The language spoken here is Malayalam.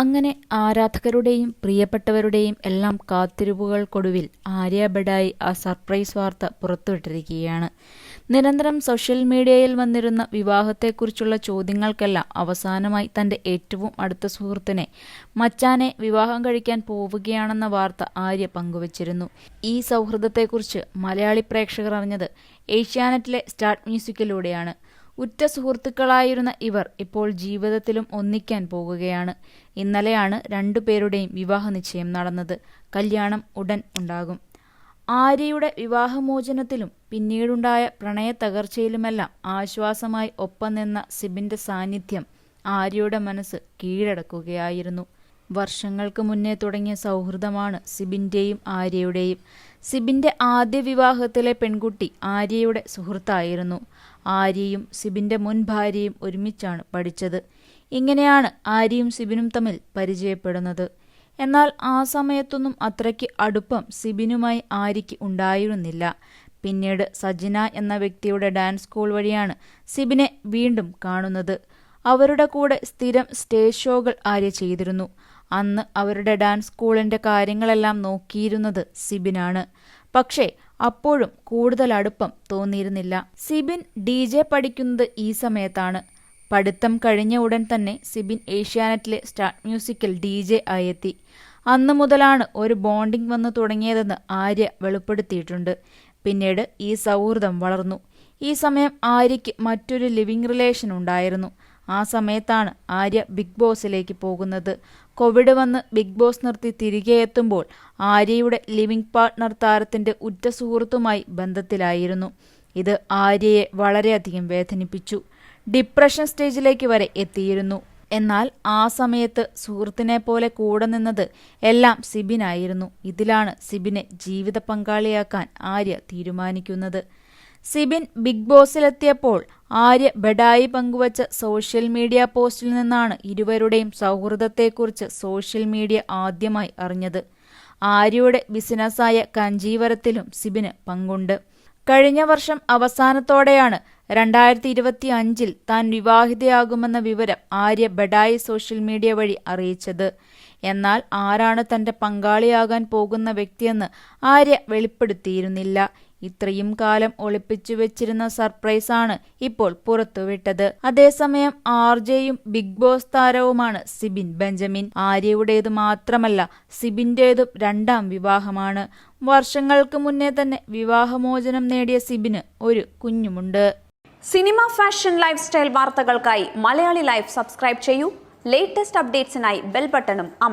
അങ്ങനെ ആരാധകരുടെയും പ്രിയപ്പെട്ടവരുടെയും എല്ലാം കാത്തിരിപ്പുകൾക്കൊടുവിൽ ആര്യ ബഡായി ആ സർപ്രൈസ് വാർത്ത പുറത്തുവിട്ടിരിക്കുകയാണ്. നിരന്തരം സോഷ്യൽ മീഡിയയിൽ വന്നിരുന്ന വിവാഹത്തെക്കുറിച്ചുള്ള ചോദ്യങ്ങൾക്കെല്ലാം അവസാനമായി തന്റെ ഏറ്റവും അടുത്ത സുഹൃത്തിനെ മച്ചാനെ വിവാഹം കഴിക്കാൻ പോവുകയാണെന്ന വാർത്ത ആര്യ പങ്കുവച്ചിരുന്നു. ഈ സൗഹൃദത്തെക്കുറിച്ച് മലയാളി പ്രേക്ഷകർ അറിഞ്ഞത് ഏഷ്യാനെറ്റിലെ സ്റ്റാർട്ട് മ്യൂസിക്കിലൂടെയാണ്. ഉറ്റ സുഹൃത്തുക്കളായിരുന്ന ഇവർ ഇപ്പോൾ ജീവിതത്തിലും ഒന്നിക്കാൻ പോകുകയാണ്. ഇന്നലെയാണ് രണ്ടുപേരുടെയും വിവാഹ നിശ്ചയം നടന്നത്. കല്യാണം ഉടൻ ഉണ്ടാകും. ആര്യയുടെ വിവാഹമോചനത്തിലും പിന്നീടുണ്ടായ പ്രണയ തകർച്ചയിലുമെല്ലാം ആശ്വാസമായി ഒപ്പം നിന്ന സിബിന്റെ സാന്നിധ്യം ആര്യയുടെ മനസ്സ് കീഴടക്കുകയായിരുന്നു. വർഷങ്ങൾക്ക് മുന്നേ തുടങ്ങിയ സൗഹൃദമാണ് സിബിന്റെയും ആര്യയുടെയും. സിബിന്റെ ആദ്യ വിവാഹത്തിലെ പെൺകുട്ടി ആര്യയുടെ സുഹൃത്തായിരുന്നു. ആര്യയും സിബിന്റെ മുൻ ഭാര്യയും ഒരുമിച്ചാണ് പഠിച്ചത്. ഇങ്ങനെയാണ് ആര്യയും സിബിനും തമ്മിൽ പരിചയപ്പെടുന്നത്. എന്നാൽ ആ സമയത്തൊന്നും അത്രയ്ക്ക് അടുപ്പം സിബിനുമായി ആര്യയ്ക്ക് ഉണ്ടായിരുന്നില്ല. പിന്നീട് സജിന എന്ന വ്യക്തിയുടെ ഡാൻസ് സ്കൂൾ വഴിയാണ് സിബിനെ വീണ്ടും കാണുന്നത്. അവരുടെ കൂടെ സ്ഥിരം സ്റ്റേജ് ഷോകൾ ആര്യ ചെയ്തിരുന്നു. അന്ന് അവരുടെ ഡാൻസ് സ്കൂളിന്റെ കാര്യങ്ങളെല്ലാം നോക്കിയിരുന്നത് സിബിനാണ്. പക്ഷേ അപ്പോഴും കൂടുതൽ അടുപ്പം തോന്നിയിരുന്നില്ല. സിബിൻ ഡി ജെ പഠിക്കുന്നത് ഈ സമയത്താണ്. പഠിത്തം കഴിഞ്ഞ ഉടൻ തന്നെ സിബിൻ ഏഷ്യാനെറ്റിലെ സ്റ്റാർട്ട് മ്യൂസിക്കിൽ ഡി ജെ ആയെത്തി. അന്നു മുതലാണ് ഒരു ബോണ്ടിംഗ് വന്നു തുടങ്ങിയതെന്ന് ആര്യ വെളിപ്പെടുത്തിയിട്ടുണ്ട്. പിന്നീട് ഈ സൗഹൃദം വളർന്നു. ഈ സമയം ആര്യയ്ക്ക് മറ്റൊരു ലിവിംഗ് റിലേഷൻ ഉണ്ടായിരുന്നു. ആ സമയത്താണ് ആര്യ ബിഗ് ബോസിലേക്ക് പോകുന്നത്. കോവിഡ് വന്ന് ബിഗ് ബോസ് നിർത്തി തിരികെ എത്തുമ്പോൾ ആര്യയുടെ ലിവിംഗ് പാർട്ട്ണർ താരത്തിന്റെ ഉറ്റ സുഹൃത്തുമായി ബന്ധത്തിലായിരുന്നു. ഇത് ആര്യയെ വളരെയധികം വേദനിപ്പിച്ചു. ഡിപ്രഷൻ സ്റ്റേജിലേക്ക് വരെ എത്തിയിരുന്നു. എന്നാൽ ആ സമയത്ത് സുഹൃത്തിനെ പോലെ കൂടെ നിന്നത് എല്ലാം സിബിനായിരുന്നു. ഇതിലാണ് സിബിനെ ജീവിത പങ്കാളിയാക്കാൻ ആര്യ തീരുമാനിക്കുന്നത്. സിബിൻ ബിഗ് ബോസിലെത്തിയപ്പോൾ ആര്യ ബഡായി പങ്കുവച്ച സോഷ്യൽ മീഡിയ പോസ്റ്റിൽ നിന്നാണ് ഇരുവരുടെയും സൗഹൃദത്തെക്കുറിച്ച് സോഷ്യൽ മീഡിയ ആദ്യമായി അറിഞ്ഞത്. ആര്യയുടെ ബിസിനസ്സായ കഞ്ചീവരത്തിലും സിബിന് പങ്കുണ്ട്. കഴിഞ്ഞ വർഷം അവസാനത്തോടെയാണ് രണ്ടായിരത്തി ഇരുപത്തി അഞ്ചിൽ താൻ വിവാഹിതയാകുമെന്ന വിവരം ആര്യ ബഡായി സോഷ്യൽ മീഡിയ വഴി അറിയിച്ചത്. എന്നാൽ ആരാണ് തന്റെ പങ്കാളിയാകാൻ പോകുന്ന വ്യക്തിയെന്ന് ആര്യ വെളിപ്പെടുത്തിയിരുന്നില്ല. ഇത്രയും കാലം ഒളിപ്പിച്ചു വെച്ചിരുന്ന സർപ്രൈസാണ് ഇപ്പോൾ പുറത്തുവിട്ടത്. അതേസമയം ആർ ജെയും ബിഗ് ബോസ് താരവുമാണ് സിബിൻ ബെഞ്ചമിൻ. ആര്യയുടേത് മാത്രമല്ല സിബിന്റേതും രണ്ടാം വിവാഹമാണ്. വർഷങ്ങൾക്ക് മുന്നേ തന്നെ വിവാഹമോചനം നേടിയ സിബിന് ഒരു കുഞ്ഞുമുണ്ട്. സിനിമ ഫാഷൻ ലൈഫ് സ്റ്റൈൽ വാർത്തകൾക്കായി മലയാളി ലൈഫ് സബ്സ്ക്രൈബ് ചെയ്യൂ. ലേറ്റസ്റ്റ് അപ്ഡേറ്റ്സിനായി ബെൽ ബട്ടണും അമർ